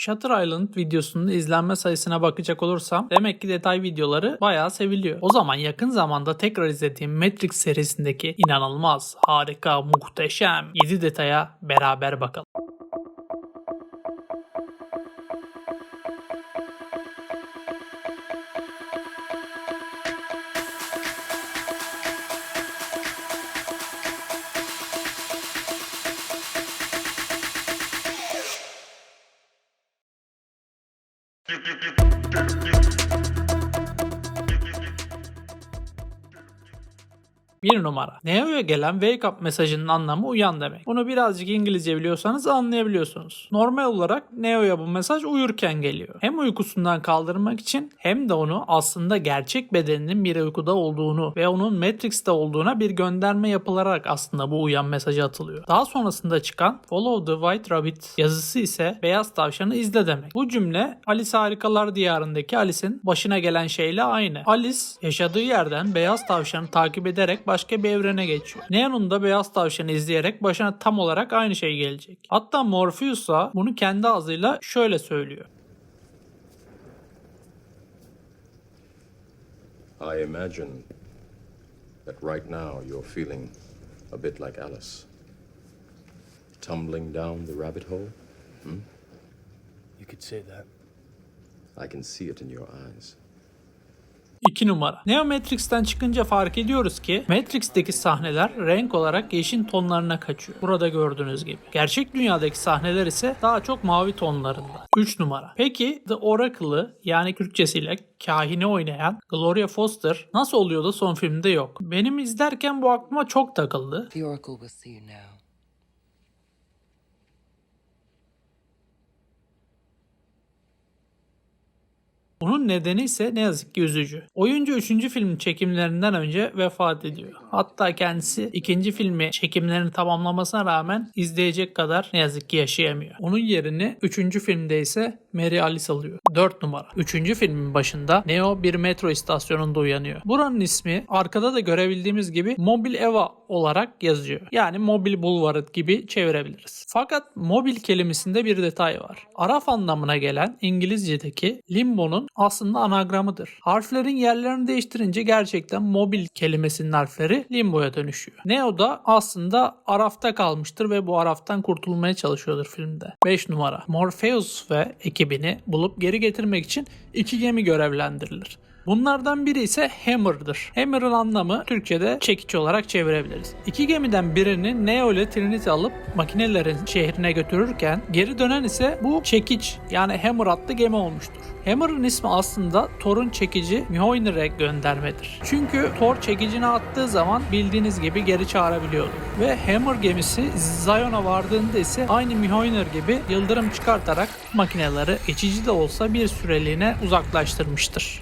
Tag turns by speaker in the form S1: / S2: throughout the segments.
S1: Shutter Island videosunun izlenme sayısına bakacak olursam demek ki detay videoları bayağı seviliyor. O zaman yakın zamanda tekrar izlediğim Matrix serisindeki inanılmaz, harika, muhteşem 7 detaya beraber bakalım. Thank you. Bir numara. Neo'ya gelen wake up mesajının anlamı uyan demek. Bunu birazcık İngilizce biliyorsanız anlayabiliyorsunuz. Normal olarak Neo'ya bu mesaj uyurken geliyor. Hem uykusundan kaldırmak için hem de onu aslında gerçek bedeninin bir uykuda olduğunu ve onun Matrix'te olduğuna bir gönderme yapılarak aslında bu uyan mesajı atılıyor. Daha sonrasında çıkan Follow the White Rabbit yazısı ise beyaz tavşanı izle demek. Bu cümle Alice Harikalar Diyarındaki Alice'in başına gelen şeyle aynı. Alice yaşadığı yerden beyaz tavşanı takip ederek başka bir evrene geçiyor. Neo'nun da beyaz tavşanı izleyerek başına tam olarak aynı şey gelecek. Hatta Morpheus da bunu kendi ağzıyla şöyle söylüyor.
S2: I imagine that right now you're feeling a bit like Alice. Tumbling down the rabbit hole.
S3: You could say that.
S2: I can see it in your eyes.
S1: 2 numara. Neo Matrix'ten çıkınca fark ediyoruz ki Matrix'teki sahneler renk olarak yeşil tonlarına kaçıyor. Burada gördüğünüz gibi. Gerçek dünyadaki sahneler ise daha çok mavi tonlarında. 3 numara. Peki The Oracle'ı yani Türkçesiyle kahini oynayan Gloria Foster nasıl oluyor da son filmde yok? Benim izlerken bu aklıma çok takıldı.
S4: The Oracle will see you now.
S1: Bunun nedeni ise ne yazık ki üzücü. Oyuncu 3. film çekimlerinden önce vefat ediyor. Hatta kendisi ikinci filmi çekimlerini tamamlamasına rağmen izleyecek kadar ne yazık ki yaşayamıyor. Onun yerini 3. filmde ise Mary Alice alıyor. 4 numara. 3. filmin başında Neo bir metro istasyonunda uyanıyor. Buranın ismi arkada da görebildiğimiz gibi Mobil Eva olarak yazıyor. Yani mobil bulvarı gibi çevirebiliriz. Fakat mobil kelimesinde bir detay var. Araf anlamına gelen İngilizce'deki limbo'nun aslında anagramıdır. Harflerin yerlerini değiştirince gerçekten mobil kelimesinin harfleri limbo'ya dönüşüyor. Neo da aslında arafta kalmıştır ve bu araftan kurtulmaya çalışıyordur filmde. 5 numara. Morpheus ve ekibini bulup geri getirmek için iki gemi görevlendirilir. Bunlardan biri ise Hammer'dır. Hammer'ın anlamı Türkçe'de çekiç olarak çevirebiliriz. İki gemiden birini Neo ile Trinity alıp makinelerin şehrine götürürken geri dönen ise bu çekiç yani Hammer adlı gemi olmuştur. Hammer'ın ismi aslında Thor'un çekici Mjolnir'e göndermedir. Çünkü Thor çekicini attığı zaman bildiğiniz gibi geri çağırabiliyordu. Ve Hammer gemisi Zion'a vardığında ise aynı Mjolnir gibi yıldırım çıkartarak makineleri geçici de olsa bir süreliğine uzaklaştırmıştır.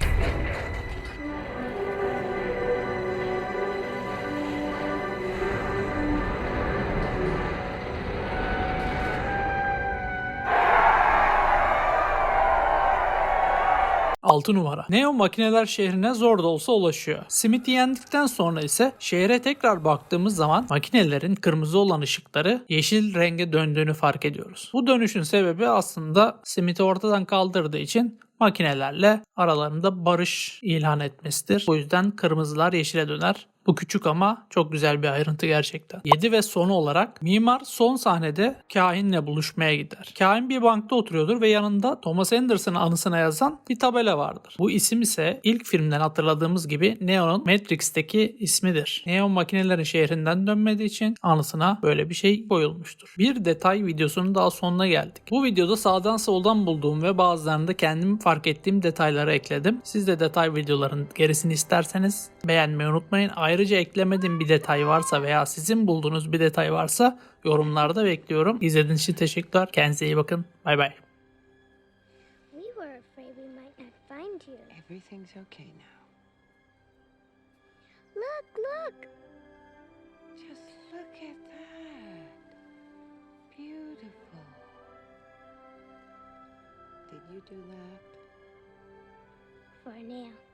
S1: Altı numara. Neo makineler şehrine zor da olsa ulaşıyor. Smith'i yendikten sonra ise şehre tekrar baktığımız zaman makinelerin kırmızı olan ışıkları yeşil renge döndüğünü fark ediyoruz. Bu dönüşün sebebi aslında Smith'i ortadan kaldırdığı için makinelerle aralarında barış ilan etmesidir. O yüzden kırmızılar yeşile döner. Bu küçük ama çok güzel bir ayrıntı gerçekten. 7 ve sonu olarak mimar son sahnede kahinle buluşmaya gider. Kahin bir bankta oturuyordur ve yanında Thomas Anderson'ın anısına yazan bir tabela vardır. Bu isim ise ilk filmden hatırladığımız gibi Neo'nun Matrix'teki ismidir. Neo makinelerin şehrinden dönmediği için anısına böyle bir şey koyulmuştur. Bir detay videosunun daha sonuna geldik. Bu videoda sağdan soldan bulduğum ve bazılarında kendim fark ettiğim detayları ekledim. Siz de detay videoların gerisini isterseniz beğenmeyi unutmayın. Ayrıca eklemediğim bir detay varsa veya sizin bulduğunuz bir detay varsa yorumlarda bekliyorum. İzlediğiniz için teşekkürler. Kendinize iyi bakın. Bay bay.
S5: We were afraid we might not find you.
S4: Everything's okay now.
S5: Look, look!
S4: Just look at that. Beautiful. Did you do that?
S5: For now.